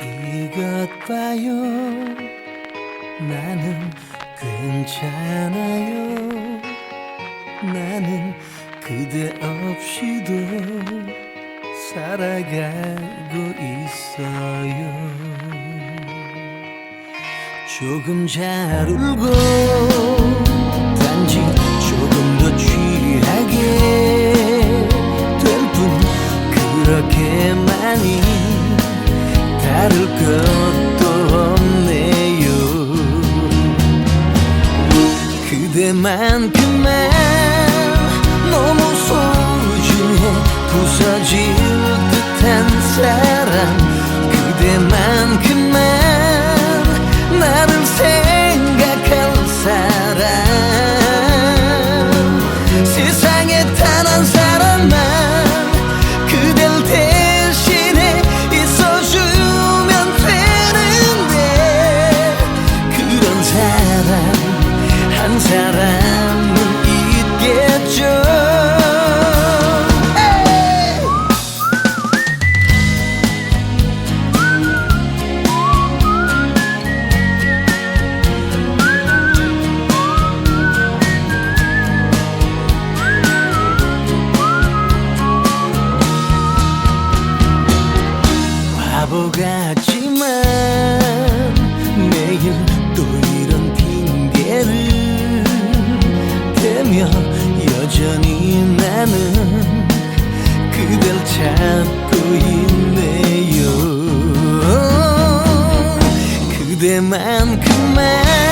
이것 봐요. 나는 괜찮아요. 나는 그대 없이도 살아가고 있어요. 조금 잘 울고 그만큼만. 너무 소중해. 부서지 바보 같지만 내일 또 이런 핑계를 대며 여전히 나는 그댈 찾고 있네요. 그대만큼만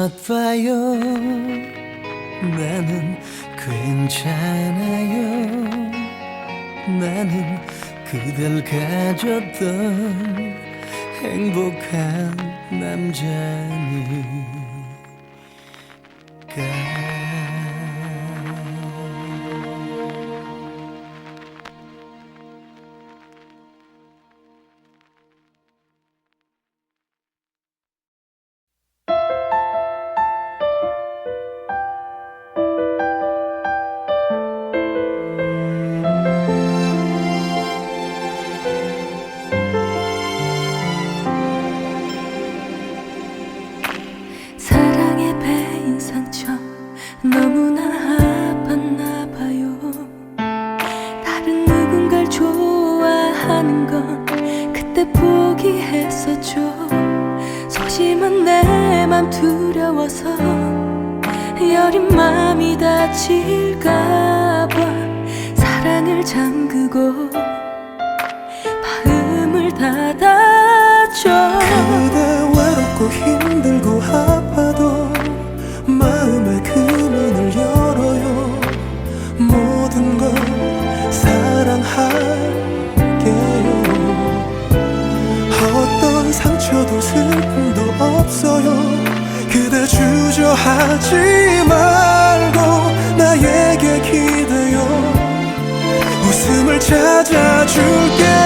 나빠요. 나는 괜찮아요. 나는 그댈 가졌던 행복한 남자니까 두려워서 여린 마음이 다칠까봐 사랑을 잠그고 하지 말고 나에게 기대요 웃음을 찾아줄게.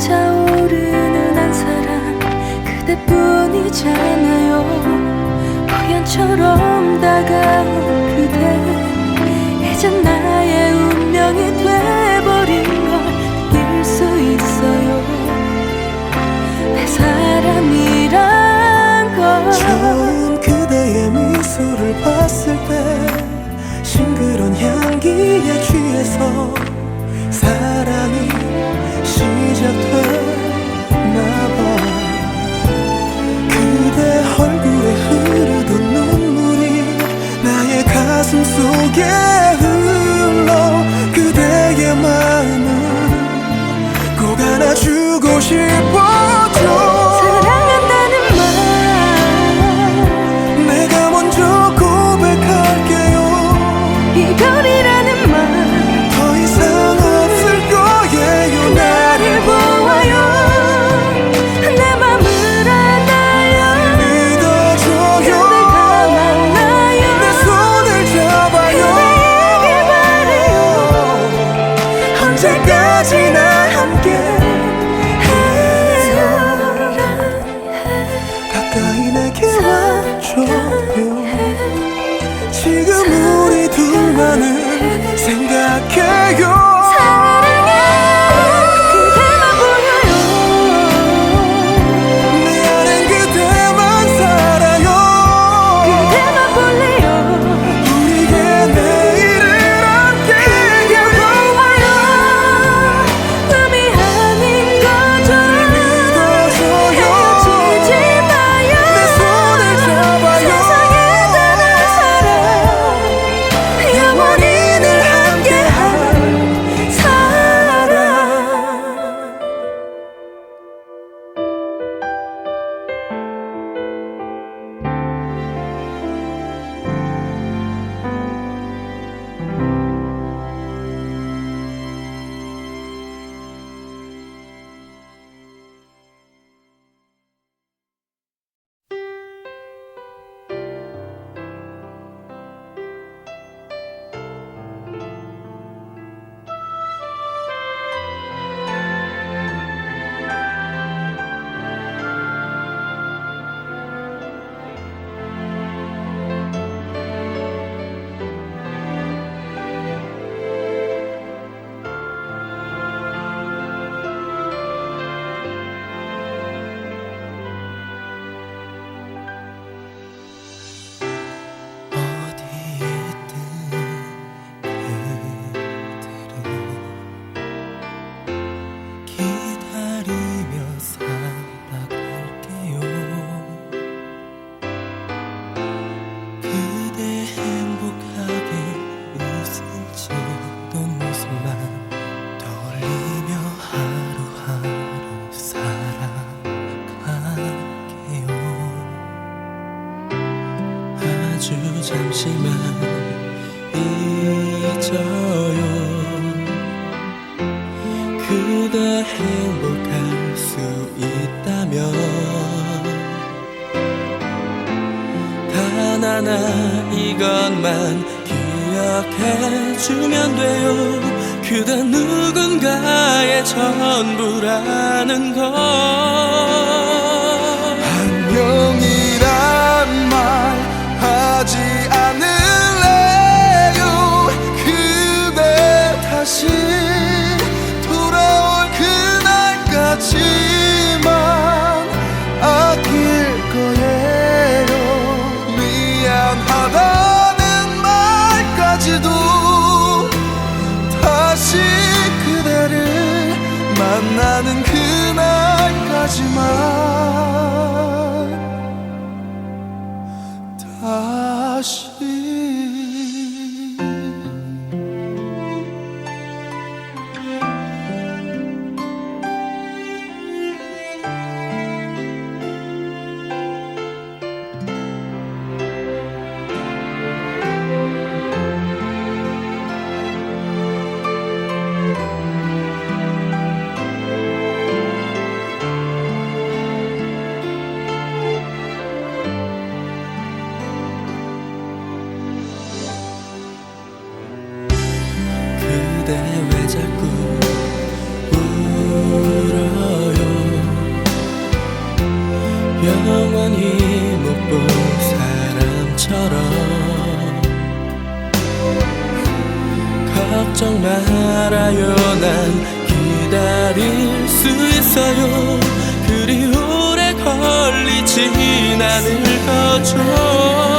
차오르는 한 사람 그대뿐이잖아요. 우연처럼 다가온 그대. 이젠 나의 운명이 돼버린 걸 느낄 수 있어요. 내 사람이란 걸. 처음 그대의 미소를 봤을 때 싱그런 향기에 취해서 사랑이 시작됐나 봐. 그대 얼굴에 흐르던 눈물이 나의 가슴 속에 흘러 그대의 마음을 꼭 안아주고 싶어져 아주 잠시만 잊어요. 그대 행복할 수 있다면 단 하나 이것만 기억해주면 돼요. 그대 누군가의 전부라는 걸 그날까 자꾸 울어요. 영원히 못 본 사람처럼 걱정 말아요. 난 기다릴 수 있어요. 그리 오래 걸리진 않을 거죠.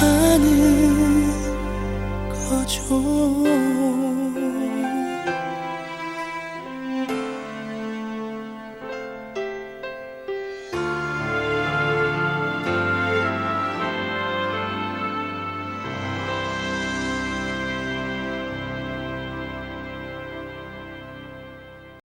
하는 거죠.